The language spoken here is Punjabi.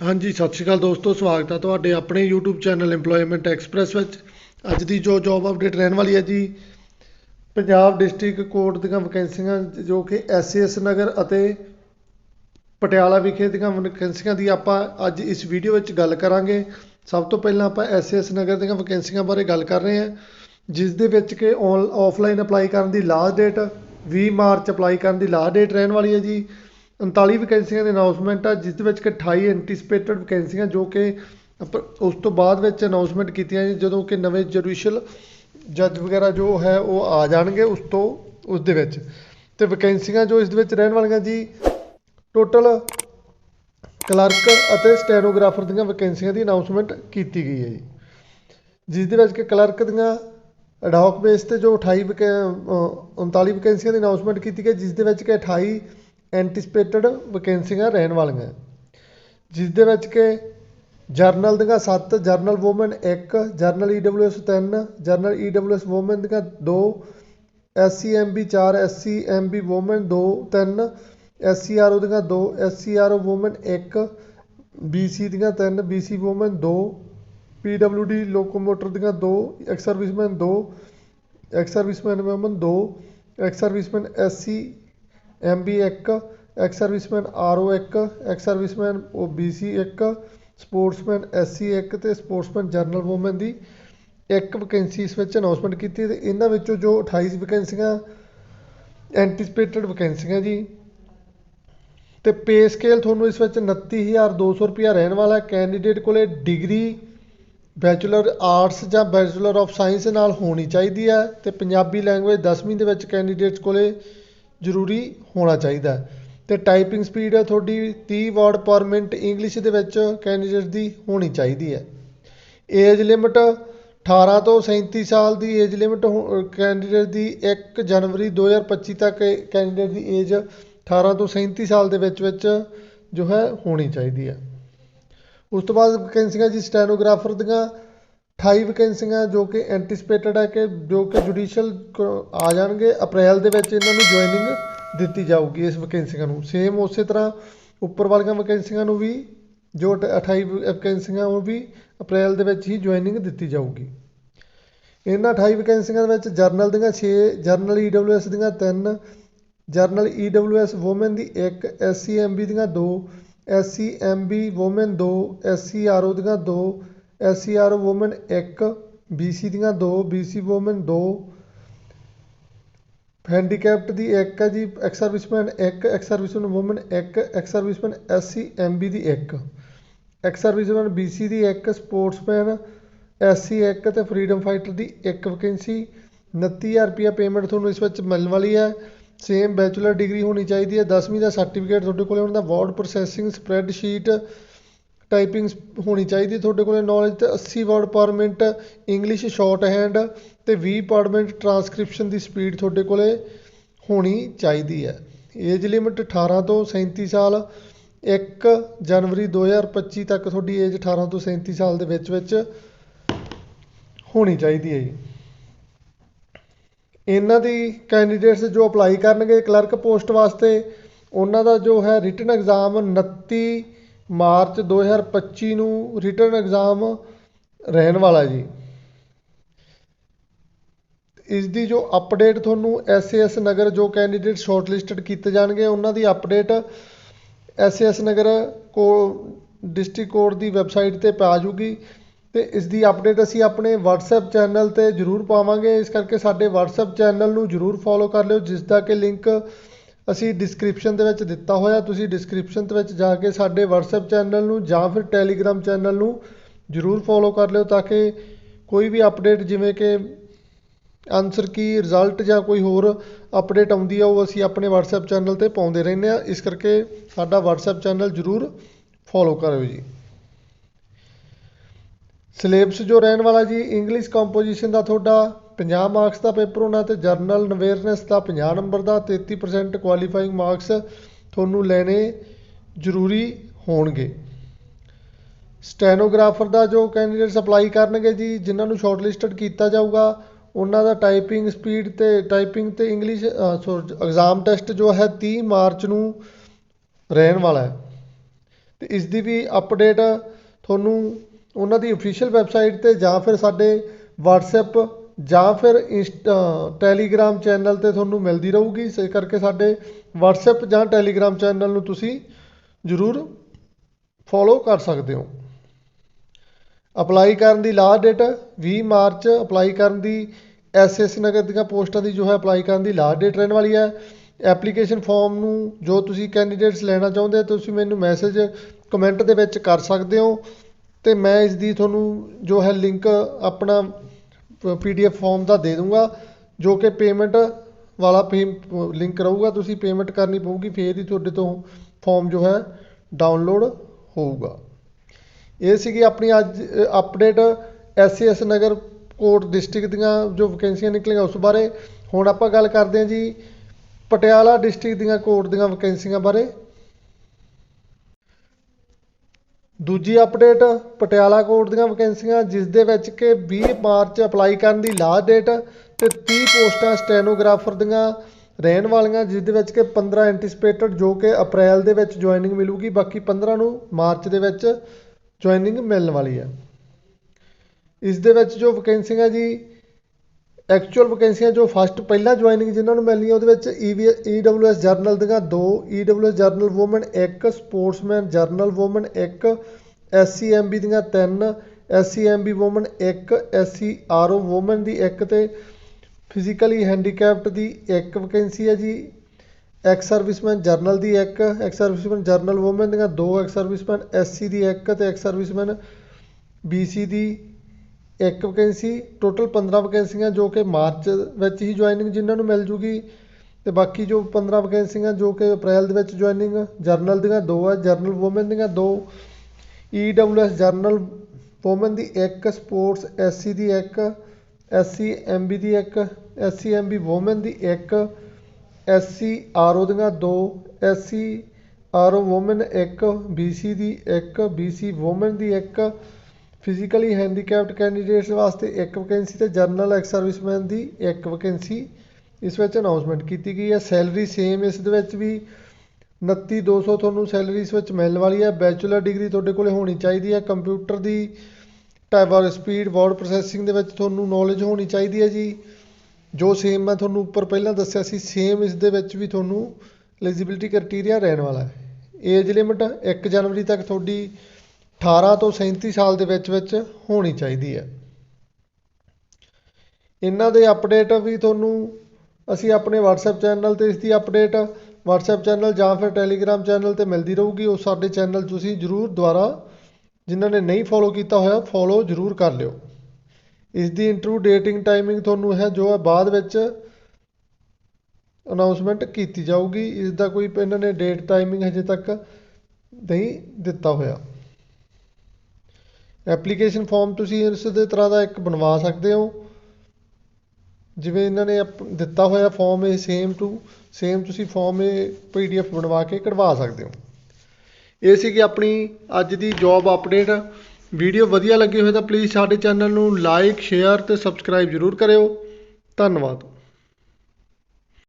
ਹਾਂਜੀ, ਸਤਿ ਸ਼੍ਰੀ ਅਕਾਲ ਦੋਸਤੋ, ਸਵਾਗਤ ਹੈ ਤੁਹਾਡੇ ਆਪਣੇ YouTube ਚੈਨਲ EMPLOYMENT ਐਕਸਪ੍ਰੈਸ ਵਿੱਚ। ਅੱਜ ਦੀ ਜੋ ਜੌਬ ਅਪਡੇਟ ਰਹਿਣ ਵਾਲੀ ਹੈ ਜੀ, ਪੰਜਾਬ ਡਿਸਟ੍ਰਿਕਟ ਕੋਰਟ ਦੀਆਂ ਵੈਕੈਂਸੀਆਂ ਜੋ ਕਿ ਐਸਏਐਸ ਨਗਰ ਅਤੇ ਪਟਿਆਲਾ ਵਿਖੇ ਦੀਆਂ ਵੈਕੈਂਸੀਆਂ ਦੀ ਆਪਾਂ ਅੱਜ ਇਸ ਵੀਡੀਓ ਵਿੱਚ ਗੱਲ ਕਰਾਂਗੇ। ਸਭ ਤੋਂ ਪਹਿਲਾਂ ਆਪਾਂ ਐਸਏਐਸ ਨਗਰ ਦੀਆਂ ਵੈਕੈਂਸੀਆਂ ਬਾਰੇ ਗੱਲ ਕਰ ਰਹੇ ਹਾਂ, ਜਿਸ ਦੇ ਵਿੱਚ ਕਿ ਔਨ ਆਫਲਾਈਨ ਅਪਲਾਈ ਕਰਨ ਦੀ ਲਾਸਟ ਡੇਟ 20 ਮਾਰਚ ਅਪਲਾਈ ਕਰਨ ਦੀ ਲਾਸਟ ਡੇਟ ਰਹਿਣ ਵਾਲੀ ਹੈ ਜੀ। 39 ਵੈਕੈਂਸੀਆਂ ਦੀ ਅਨਾਉਂਸਮੈਂਟ ਆ ਜਿਸ ਦੇ ਵਿੱਚ ਕਿ 28 ਐਂਟੀਸਪੇਟਡ ਵੈਕੈਂਸੀਆਂ ਜੋ ਕਿ ਅਪ- ਉਸ ਤੋਂ ਬਾਅਦ ਵਿੱਚ ਅਨਾਉਂਸਮੈਂਟ ਕੀਤੀਆਂ ਜੀ ਜਦੋਂ ਕਿ ਨਵੇਂ ਜੁਡੀਸ਼ੀਅਲ ਜੱਜ ਵਗੈਰਾ ਜੋ ਹੈ ਉਹ ਆ ਜਾਣਗੇ ਉਸ ਤੋਂ ਉਸ ਦੇ ਵਿੱਚ। ਤੇ ਵੈਕੈਂਸੀਆਂ ਜੋ ਇਸ ਦੇ ਵਿੱਚ ਰਹਿਣ ਵਾਲੀਆਂ ਜੀ ਟੋਟਲ ਕਲਰਕ ਅਤੇ ਸਟੈਨੋਗ੍ਰਾਫਰ ਦੀਆਂ ਵੈਕੈਂਸੀਆਂ ਦੀ ਅਨਾਉਂਸਮੈਂਟ ਕੀਤੀ ਗਈ ਹੈ ਜੀ। ਜਿਸ ਦੇ ਵਿੱਚ ਕਿ ਕਲਰਕ ਦੀਆਂ ਅਡਾਕ ਬੇਸ ਤੇ ਜੋ 28 ਵੈਕੈ- ਅ, 39 ਵੈਕੈਂਸੀਆਂ ਦੀ ਅਨਾਉਂਸਮੈਂਟ ਕੀਤੀ ਗਈ ਜਿਸ ਦੇ ਵਿੱਚ ਕਿ 28 ਐਂਟੀਸਪੇਟਡ ਵੈਕੈਂਸੀਆਂ ਰਹਿਣ ਵਾਲੀਆਂ। ਜਿਸ ਦੇ ਵਿੱਚ ਕਿ ਜਰਨਲ ਦੀਆਂ 7 general woman 1 general EWS 3 general EWS woman ਦੀਆਂ 2 ਐਸਸੀਐਮਬੀ 4 ਐਸਸੀਐਮਬੀ ਵੂਮਨ 2 3 ਐਸਸੀਆਰਓ ਦੀਆਂ 2 ਐਸਸੀਆਰਓ ਵੂਮਨ 1 ਬੀਸੀ ਦੀਆਂ 3 ਬੀਸੀ ਵੂਮਨ 2 ਪੀਡਬਲਯੂਡੀ ਲੋਕੋਮੋਟਰ ਦੀਆਂ 2 ex serviceman 2 ex serviceman woman 2 ex serviceman SC MB 1 ex serviceman RO 1 ex serviceman OBC 1 sportsman SC 1 ਤੇ ਸਪੋਰਟਸਮੈਨ ਜਰਨਲ ਵੂਮਨ ਦੀ ਇੱਕ ਵੈਕੈਂਸੀ ਇਸ ਵਿੱਚ ਅਨਾਉਂਸਮੈਂਟ ਕੀਤੀ ਤੇ ਇਹਨਾਂ ਵਿੱਚੋਂ ਜੋ 28 ਵੈਕੈਂਸੀਆਂ ਐਂਟੀਸਪੇਟਡ ਵੈਕੈਂਸੀਆਂ ਜੀ, ਤੇ ਪੇ ਸਕੇਲ ਤੁਹਾਨੂੰ ਇਸ ਵਿੱਚ 29200 ਰੁਪਇਆ ਰਹਿਣ ਵਾਲਾ ਕੈਂਡੀਡੇਟ ਕੋਲੇ ਡਿਗਰੀ ਬੈਚਲਰ ਆਰਟਸ ਜਾਂ ਬੈਚਲਰ ਆਫ ਸਾਇੰਸ ਨਾਲ ਹੋਣੀ ਚਾਹੀਦੀ ਹੈ ਤੇ ਪੰਜਾਬੀ ਲੈਂਗੁਏਜ 10ਵੀਂ ਦੇ ਵਿੱਚ ਕੈਂਡੀਡੇਟਸ ਕੋਲੇ ਜ਼ਰੂਰੀ ਹੋਣਾ ਚਾਹੀਦਾ ਅਤੇ ਟਾਈਪਿੰਗ ਸਪੀਡ ਹੈ ਤੁਹਾਡੀ ਤੀਹ ਵਰਡ ਪਰ ਮਿੰਟ ਇੰਗਲਿਸ਼ ਦੇ ਵਿੱਚ ਕੈਂਡੀਡੇਟ ਦੀ ਹੋਣੀ ਚਾਹੀਦੀ ਹੈ। ਏਜ ਲਿਮਿਟ 18 ਤੋਂ 37 ਸਾਲ ਦੀ ਏਜ ਲਿਮਟ ਕੈਂਡੀਡੇਟ ਦੀ 1 ਜਨਵਰੀ 2025 ਤੱਕ ਕੈਂਡੀਡੇਟ ਦੀ ਏਜ 18 ਤੋਂ 37 ਸਾਲ ਦੇ ਵਿੱਚ ਵਿੱਚ ਜੋ ਹੈ ਹੋਣੀ ਚਾਹੀਦੀ ਹੈ। ਉਸ ਤੋਂ ਬਾਅਦ ਵੈਕੈਂਸੀਆਂ ਜੀ ਸਟੈਨੋਗ੍ਰਾਫਰ ਦੀਆਂ 28 ਵੈਕੈਂਸੀਆਂ ਜੋ ਕਿ ਐਂਟੀਸਪੇਟਡ ਹੈ ਕਿ ਜੋ ਕਿ ਜੁਡੀਸ਼ੀਅਲ ਆ ਜਾਣਗੇ, ਅਪ੍ਰੈਲ ਦੇ ਵਿੱਚ ਇਹਨਾਂ ਨੂੰ ਜੁਆਇਨਿੰਗ ਦਿੱਤੀ ਜਾਊਗੀ ਇਸ ਵੈਕੈਂਸੀਆਂ ਨੂੰ। ਸੇਮ ਉਸੇ ਤਰ੍ਹਾਂ ਉੱਪਰ ਵਾਲੀਆਂ ਵੈਕੈਂਸੀਆਂ ਨੂੰ ਵੀ, ਜੋ 28 ਵੈਕੈਂਸੀਆਂ ਉਹ ਵੀ ਅਪ੍ਰੈਲ ਦੇ ਵਿੱਚ ਹੀ ਜੁਆਇਨਿੰਗ ਦਿੱਤੀ ਜਾਊਗੀ। ਇਹਨਾਂ 28 ਵੈਕੈਂਸੀਆਂ ਦੇ ਵਿੱਚ ਜਰਨਲ ਦੀਆਂ 6 ਜਰਨਲ ਈਡਬਲਯੂਐਸ ਦੀਆਂ 3 ਜਰਨਲ ਈਡਬਲਯੂਐਸ ਵੂਮਨ ਦੀ 1 ਐਸਸੀਐਮਬੀ ਦੀਆਂ 2 ਐਸਸੀਐਮਬੀ ਵੂਮਨ 2 ਐਸਸੀਆਰਓ ਦੀਆਂ 2 ਐਸਸੀਆਰਓ ਵੂਮਨ 1 ਬੀਸੀ ਦੀਆਂ 2 ਬੀਸੀ ਵੂਮਨ 2 ਹੈਂਡੀਕੈਪਟ ਦੀ ਇੱਕ ਹੈ ਜੀ ਐਕਸ ਸਰਵਿਸਮੈਨ ਇੱਕ ex serviceman woman 1 ex serviceman SCMB ਦੀ ਇੱਕ। ਐਕਸ ਸਰਵਿਸਮੈਨ ਬੀਸੀ ਦੀ ਇੱਕ ਸਪੋਰਟਸਮੈਨ ਐਸਸੀ ਇੱਕ ਤੇ ਫਰੀडम ਫਾਈਟਰ ਦੀ ਇੱਕ ਵੈਕੈਂਸੀ 29000 ਰੁਪਇਆ ਪੇਮੈਂਟ ਤੁਹਾਨੂੰ ਇਸ ਵਿੱਚ ਮਿਲਣ ਵਾਲੀ ਹੈ। ਸੇਮ ਬੈਚਲਰ ਡਿਗਰੀ ਹੋਣੀ ਚਾਹੀਦੀ ਹੈ। 10ਵੀਂ ਦਾ ਸਰਟੀਫਿਕੇਟ ਤੁਹਾਡੇ ਕੋਲ ਹੋਣਾ ਦਾ ਵਰਡ ਪ੍ਰੋਸੈਸਿੰਗ ਸਪਰੈਡਸ਼ੀਟ ਟਾਈਪਿੰਗ ਹੋਣੀ ਚਾਹੀਦੀ ਤੁਹਾਡੇ ਕੋਲ ਨੌਲੇਜ ਤੇ 80 ਵਰਡ ਪਰ ਮਿੰਟ ਇੰਗਲਿਸ਼ ਸ਼ਾਰਟ ਹੈਂਡ ਤੇ 20 ਪਰ ਮਿੰਟ ਟਰਾਂਸਕ੍ਰਿਪਸ਼ਨ ਦੀ ਸਪੀਡ ਤੁਹਾਡੇ ਕੋਲ ਹੋਣੀ ਚਾਹੀਦੀ ਹੈ। ਏਜ ਲਿਮਿਟ 18 ਤੋਂ 37 ਸਾਲ 1 ਜਨਵਰੀ 2025 ਤੱਕ ਤੁਹਾਡੀ ਏਜ 18 ਤੋਂ 37 ਸਾਲ ਦੇ ਵਿੱਚ ਵਿੱਚ ਹੋਣੀ ਚਾਹੀਦੀ ਹੈ ਜੀ। ਇਹਨਾਂ ਦੀ ਕੈਂਡੀਡੇਟਸ ਜੋ ਅਪਲਾਈ ਕਰਨਗੇ ਕਲਰਕ ਪੋਸਟ ਵਾਸਤੇ, ਉਹਨਾਂ ਦਾ ਜੋ ਹੈ ਰਿਟਨ ਐਗਜ਼ਾਮ 29 ਮਾਰਚ 2025 ਨੂੰ ਰਿਟਨ ਐਗਜ਼ਾਮ ਰਹਿਣ ਵਾਲਾ ਜੀ। ਇਸ ਦੀ ਜੋ ਅਪਡੇਟ ਤੁਹਾਨੂੰ ਐਸਏਐਸ ਨਗਰ ਜੋ ਕੈਂਡੀਡੇਟ ਸ਼ਾਰਟਲਿਸਟਡ ਕੀਤੇ ਜਾਣਗੇ, ਉਹਨਾਂ ਦੀ ਅਪਡੇਟ ਐਸਏਐਸ ਨਗਰ ਕੋ, ਡਿਸਟ੍ਰਿਕਟ ਕੋਰਟ ਦੀ ਵੈਬਸਾਈਟ ਤੇ ਪਾ ਜੂਗੀ ਤੇ ਇਸ ਦੀ ਅਪਡੇਟ ਅਸੀਂ ਆਪਣੇ WhatsApp ਚੈਨਲ ਤੇ ਜਰੂਰ ਪਾਵਾਂਗੇ। ਇਸ ਕਰਕੇ ਸਾਡੇ WhatsApp ਚੈਨਲ ਨੂੰ ਜਰੂਰ ਫੋਲੋ ਕਰ ਲਿਓ, ਜਿਸ ਦਾ ਕਿ ਲਿੰਕ ਅਸੀਂ ਡਿਸਕ੍ਰਿਪਸ਼ਨ ਦੇ ਵਿੱਚ ਦਿੱਤਾ ਹੋਇਆ, ਤੁਸੀਂ ਡਿਸਕ੍ਰਿਪਸ਼ਨ ਦੇ ਵਿੱਚ ਜਾ ਕੇ ਸਾਡੇ WhatsApp ਚੈਨਲ ਨੂੰ ਜਾਂ ਫਿਰ Telegram ਚੈਨਲ ਨੂੰ ਜਰੂਰ ਫੋਲੋ ਕਰ ਲਿਓ ਤਾਂ ਕਿ ਕੋਈ ਵੀ ਅਪਡੇਟ ਜਿਵੇਂ ਕਿ ਆਨਸਰ ਕੀ ਰਿਜ਼ਲਟ ਜਾਂ ਕੋਈ ਹੋਰ ਅਪਡੇਟ ਆਉਂਦੀ ਆ, ਉਹ ਅਸੀਂ ਆਪਣੇ WhatsApp ਚੈਨਲ ਤੇ ਪਾਉਂਦੇ ਰਹਿੰਦੇ ਆ। ਇਸ ਕਰਕੇ ਸਾਡਾ WhatsApp ਚੈਨਲ ਜਰੂਰ ਫੋਲੋ ਕਰਿਓ ਜੀ। ਸਿਲੇਬਸ ਜੋ ਰਹਿਣ ਵਾਲਾ ਜੀ ਇੰਗਲਿਸ਼ ਕੰਪੋਜੀਸ਼ਨ ਦਾ ਤੁਹਾਡਾ 50 ਮਾਰਕਸ ਦਾ ਪੇਪਰ ਹੋਣਾ ਤੇ ਜਰਨਲ ਅਵੇਅਰਨੈਸ ਦਾ 50 ਨੰਬਰ ਦਾ 33% ਕੁਆਲੀਫਾਈਂਗ ਮਾਰਕਸ ਤੁਹਾਨੂੰ ਲੈਣੇ ਜ਼ਰੂਰੀ ਹੋਣਗੇ। ਸਟੈਨੋਗ੍ਰਾਫਰ ਦਾ ਜੋ ਕੈਂਡੀਡੇਟਸ ਅਪਲਾਈ ਕਰਨਗੇ ਜੀ, ਜਿਨ੍ਹਾਂ ਨੂੰ ਸ਼ਾਰਟਲਿਸਟਡ ਕੀਤਾ ਜਾਊਗਾ, ਉਹਨਾਂ ਦਾ ਟਾਈਪਿੰਗ ਸਪੀਡ ਤੇ ਟਾਈਪਿੰਗ ਤੇ ਇੰਗਲਿਸ਼ ਐਗਜ਼ਾਮ ਟੈਸਟ ਜੋ ਹੈ 30 ਮਾਰਚ ਨੂੰ ਰਹਿਣ ਵਾਲਾ ਹੈ। ਤੇ ਇਸ ਦੀ ਵੀ ਅਪਡੇਟ ਤੁਹਾਨੂੰ ਉਹਨਾਂ ਦੀ ਅਫੀਸ਼ੀਅਲ ਵੈਬਸਾਈਟ ਤੇ ਜਾਂ ਫਿਰ ਸਾਡੇ WhatsApp ਜਾਂ ਫਿਰ ਇੰਸਟ ਟੈਲੀਗ੍ਰਾਮ ਚੈਨਲ ਤੇ ਤੁਹਾਨੂੰ ਮਿਲਦੀ ਰਹੂਗੀ। ਇਸੇ ਕਰਕੇ ਸਾਡੇ WhatsApp ਜਾਂ ਟੈਲੀਗ੍ਰਾਮ ਚੈਨਲ ਨੂੰ ਤੁਸੀਂ ਜ਼ਰੂਰ ਫੋਲੋ ਕਰ ਸਕਦੇ ਹੋ। ਅਪਲਾਈ ਕਰਨ ਦੀ ਲਾਸਟ ਡੇਟ 20 ਮਾਰਚ ਅਪਲਾਈ ਕਰਨ ਦੀ ਐਸਐਸ ਨਗਰ ਦੀਆਂ ਪੋਸਟਾਂ ਦੀ ਜੋ ਹੈ ਅਪਲਾਈ ਕਰਨ ਦੀ ਲਾਸਟ ਡੇਟ ਰਹਿਣ ਵਾਲੀ ਹੈ। ਐਪਲੀਕੇਸ਼ਨ ਫਾਰਮ ਨੂੰ ਜੋ ਤੁਸੀਂ ਕੈਂਡੀਡੇਟਸ ਲੈਣਾ ਚਾਹੁੰਦੇ ਹੋ, ਤੁਸੀਂ ਮੈਨੂੰ ਮੈਸੇਜ ਕਮੈਂਟ ਦੇ ਵਿੱਚ ਕਰ ਸਕਦੇ ਹੋ ਤੇ ਮੈਂ ਇਸ ਦੀ ਤੁਹਾਨੂੰ ਜੋ ਹੈ ਲਿੰਕ ਆਪਣਾ ਪੀਡੀਐਫ ਫਾਰਮ ਦਾ ਦੇ ਦੂੰਗਾ ਜੋ ਕਿ ਪੇਮੈਂਟ ਵਾਲਾ ਲਿੰਕ ਰਹੂਗਾ, ਤੁਸੀਂ ਪੇਮੈਂਟ ਕਰਨੀ ਪਊਗੀ, ਫੇਰ ਹੀ ਤੁਹਾਡੇ ਤੋਂ ਫਾਰਮ ਜੋ ਹੈ ਡਾਊਨਲੋਡ ਹੋਊਗਾ। ਇਹ ਸੀਗੀ ਆਪਣੀ ਅੱਜ ਅਪਡੇਟ ਐਸ ਨਗਰ ਕੋਟ ਡਿਸਟ੍ਰਿਕਟ ਦੀਆਂ ਜੋ ਵੈਕੈਂਸੀਆਂ ਨਿਕਲੀਆਂ ਉਸ ਬਾਰੇ। ਹੁਣ ਆਪਾਂ ਗੱਲ ਕਰਦੇ ਹਾਂ ਜੀ ਪਟਿਆਲਾ ਡਿਸਟ੍ਰਿਕਟ ਦੀਆਂ ਕੋਟ ਦੀਆਂ ਵੈਕੈਂਸੀਆਂ ਬਾਰੇ। ਦੂਜੀ ਅਪਡੇਟ, ਪਟਿਆਲਾ ਕੋਰਟ ਦੀਆਂ ਵੈਕੈਂਸੀਆਂ, ਜਿਸ ਦੇ ਵਿੱਚ ਕਿ 20 ਮਾਰਚ ਅਪਲਾਈ ਕਰਨ ਦੀ ਲਾਸਟ ਡੇਟ ਤੇ 30 ਪੋਸਟਾਂ ਸਟੈਨੋਗ੍ਰਾਫਰ ਦੀਆਂ ਰਹਿਣ ਵਾਲੀਆਂ, ਜਿਸ ਦੇ ਵਿੱਚ ਕਿ 15 ਐਂਟੀਸਪੇਟਡ ਜੋ ਕਿ ਅਪ੍ਰੈਲ ਦੇ ਵਿੱਚ ਜੁਆਇਨਿੰਗ ਮਿਲੂਗੀ, ਬਾਕੀ 15 ਨੂੰ ਮਾਰਚ ਦੇ ਵਿੱਚ ਜੁਆਇਨਿੰਗ ਮਿਲਣ ਵਾਲੀ ਹੈ। ਇਸ ਦੇ ਵਿੱਚ ਜੋ ਵੈਕੈਂਸੀਆਂ ਜੀ ਐਕਚੁਅਲ ਵੈਕੈਂਸੀਆਂ ਜੋ ਫਸਟ ਪਹਿਲਾਂ ਜੁਆਇਨਿੰਗ ਜਿਨ੍ਹਾਂ ਨੂੰ ਮਿਲਣੀ ਹੈ ਉਹਦੇ ਵਿੱਚ ਈਡਬਲਯੂਐਸ ਜਰਨਲ ਦੀਆਂ ਦੋ ਈਡਬਲਯੂਐਸ ਜਰਨਲ ਵੂਮਨ ਇੱਕ ਸਪੋਰਟਸਮੈਨ ਜਰਨਲ ਵੂਮਨ ਇੱਕ ਐਸਸੀਐਮਬੀ ਦੀਆਂ ਤਿੰਨ ਐਸਸੀਐਮਬੀ ਵੂਮਨ ਇੱਕ ਐਸਸੀਆਰਓ ਵੂਮਨ ਦੀ ਇੱਕ ਤੇ ਫਿਜ਼ੀਕਲੀ ਹੈਂਡੀਕੈਪਡ ਦੀ ਇੱਕ ਵੈਕੈਂਸੀ ਹੈ ਜੀ। ਐਕਸ ਸਰਵਿਸਮੈਨ ਜਰਨਲ ਦੀ ਇੱਕ ਐਕਸ ਸਰਵਿਸਮੈਨ ਜਰਨਲ ਵੂਮਨ ਦੀਆਂ ਦੋ ਐਕਸ ਸਰਵਿਸਮੈਨ ਐਸਸੀ ਦੀ ਇੱਕ ਤੇ ਐਕਸ ਸਰਵਿਸਮੈਨ ਬੀਸੀ ਦੀ ਇੱਕ ਵੈਕੈਂਸੀ ਟੋਟਲ 15 ਵੈਕੈਂਸੀਆਂ ਜੋ ਕਿ ਮਾਰਚ ਵਿੱਚ ਹੀ ਜੁਆਇਨਿੰਗ ਜਿਨ੍ਹਾਂ ਨੂੰ ਮਿਲ ਜੂਗੀ ਅਤੇ ਬਾਕੀ ਜੋ 15 ਵੈਕੈਂਸੀਆਂ ਜੋ ਕਿ ਅਪ੍ਰੈਲ ਦੇ ਵਿੱਚ ਜੁਆਇਨਿੰਗ ਜਰਨਲ ਦੀਆਂ ਦੋ ਹੈ ਜਰਨਲ ਵੂਮਨ ਦੀਆਂ ਦੋ ਈਡਬਲਯੂਐਸ ਜਰਨਲ ਵੂਮਨ ਦੀ ਇੱਕ ਸਪੋਰਟਸ ਐਸਸੀ ਦੀ ਇੱਕ ਐਸਸੀ ਐਮਬੀ ਦੀ ਇੱਕ ਐਸਸੀ ਐਮਬੀ ਵੂਮਨ ਦੀ ਇੱਕ ਐਸਸੀ ਆਰਓ ਦੀਆਂ ਦੋ ਐਸਸੀ ਆਰਓ ਵੂਮਨ ਇੱਕ ਬੀਸੀ ਦੀ ਇੱਕ ਬੀਸੀ ਵੂਮਨ ਦੀ ਇੱਕ ਫਿਜ਼ੀਕਲੀ ਹੈਂਡੀਕੈਪਡ ਕੈਂਡੀਡੇਟਸ ਵਾਸਤੇ ਇੱਕ ਵੈਕੈਂਸੀ ਤੇ ਜਰਨਲ ਐਕਸ ਸਰਵਿਸਮੈਨ ਦੀ ਇੱਕ ਵੈਕੈਂਸੀ ਇਸ ਵਿੱਚ ਅਨਾਉਂਸਮੈਂਟ ਕੀਤੀ ਗਈ ਹੈ। ਸੈਲਰੀ ਸੇਮ ਇਸ ਦੇ ਵਿੱਚ ਵੀ 29200 ਤੁਹਾਨੂੰ ਸੈਲਰੀ ਇਸ ਵਿੱਚ ਮਿਲਣ ਵਾਲੀ ਹੈ। ਬੈਚਲਰ ਡਿਗਰੀ ਤੁਹਾਡੇ ਕੋਲੇ ਹੋਣੀ ਚਾਹੀਦੀ ਹੈ। ਕੰਪਿਊਟਰ ਦੀ ਟਾਈਪ ਸਪੀਡ ਵਰਡ ਪ੍ਰੋਸੈਸਿੰਗ ਦੇ ਵਿੱਚ ਤੁਹਾਨੂੰ ਨੌਲੇਜ ਹੋਣੀ ਚਾਹੀਦੀ ਹੈ ਜੀ। ਜੋ ਸੇਮ ਮੈਂ ਤੁਹਾਨੂੰ ਉੱਪਰ ਪਹਿਲਾਂ ਦੱਸਿਆ ਸੀ ਸੇਮ ਇਸ ਦੇ ਵਿੱਚ ਵੀ ਤੁਹਾਨੂੰ ਐਲੀਜੀਬਿਲਿਟੀ ਕ੍ਰਾਈਟੇਰੀਆ ਰਹਿਣ ਵਾਲਾ ਹੈ। ਏਜ ਲਿਮਟ 1 ਜਨਵਰੀ ਤੱਕ ਤੁਹਾਡੀ 18 ਤੋਂ 37 ਸਾਲ ਦੇ ਵਿੱਚ ਵਿੱਚ ਹੋਣੀ ਚਾਹੀਦੀ ਹੈ। ਇਹਨਾਂ ਦੇ ਅਪਡੇਟ ਵੀ ਤੁਹਾਨੂੰ ਅਸੀਂ ਆਪਣੇ WhatsApp ਚੈਨਲ ਤੇ ਇਸ ਦੀ ਅਪਡੇਟ WhatsApp ਚੈਨਲ ਜਾਂ ਫਿਰ Telegram ਚੈਨਲ ਤੇ ਮਿਲਦੀ ਰਹੂਗੀ। ਉਹ ਸਾਡੇ ਚੈਨਲ ਤੁਸੀਂ ਜਰੂਰ ਦੁਬਾਰਾ ਜਿਨ੍ਹਾਂ ਨੇ ਨਹੀਂ ਫੋਲੋ ਕੀਤਾ ਹੋਇਆ ਫੋਲੋ ਜਰੂਰ ਕਰ ਲਿਓ। ਇਸ ਦੀ ਇੰਟਰਵਿਊ ਡੇਟਿੰਗ ਟਾਈਮਿੰਗ ਤੁਹਾਨੂੰ ਹੈ ਜੋ ਹੈ ਬਾਅਦ ਵਿੱਚ ਅਨਾਉਂਸਮੈਂਟ ਕੀਤੀ ਜਾਊਗੀ। ਇਸ ਦਾ ਕੋਈ ਇਹਨਾਂ ਨੇ ਡੇਟ ਟਾਈਮਿੰਗ ਹਜੇ ਤੱਕ ਨਹੀਂ ਦਿੱਤਾ ਹੋਇਆ। ਐਪਲੀਕੇਸ਼ਨ ਫਾਰਮ ਤੁਸੀਂ ਇਸ ਦੇ ਤਰ੍ਹਾਂ ਦਾ ਇੱਕ ਬਣਵਾ ਸਕਦੇ ਹੋ। ਜਿਵੇਂ ਇਹਨਾਂ ਨੇ ਅਪ- ਦਿੱਤਾ ਹੋਇਆ ਫਾਰਮ ਇਹ ਸੇਮ ਟੂ ਸੇਮ ਤੁਸੀਂ ਫਾਰਮ ਇਹ ਪੀਡੀਐਫ ਬਣਵਾ ਕੇ ਕਢਵਾ ਸਕਦੇ ਹੋ। ਇਹ ਸੀਗੀ ਆਪਣੀ ਅੱਜ ਦੀ ਜੌਬ ਅਪਡੇਟ ਵੀਡੀਓ ਵਧੀਆ ਲੱਗੀ ਹੋਵੇ ਤਾਂ ਪਲੀਜ਼ ਸਾਡੇ ਚੈਨਲ ਨੂੰ ਲਾਈਕ ਸ਼ੇਅਰ ਤੇ ਸਬਸਕ੍ਰਾਈਬ ਜ਼ਰੂਰ ਕਰਿਓ। ਧੰਨਵਾਦ।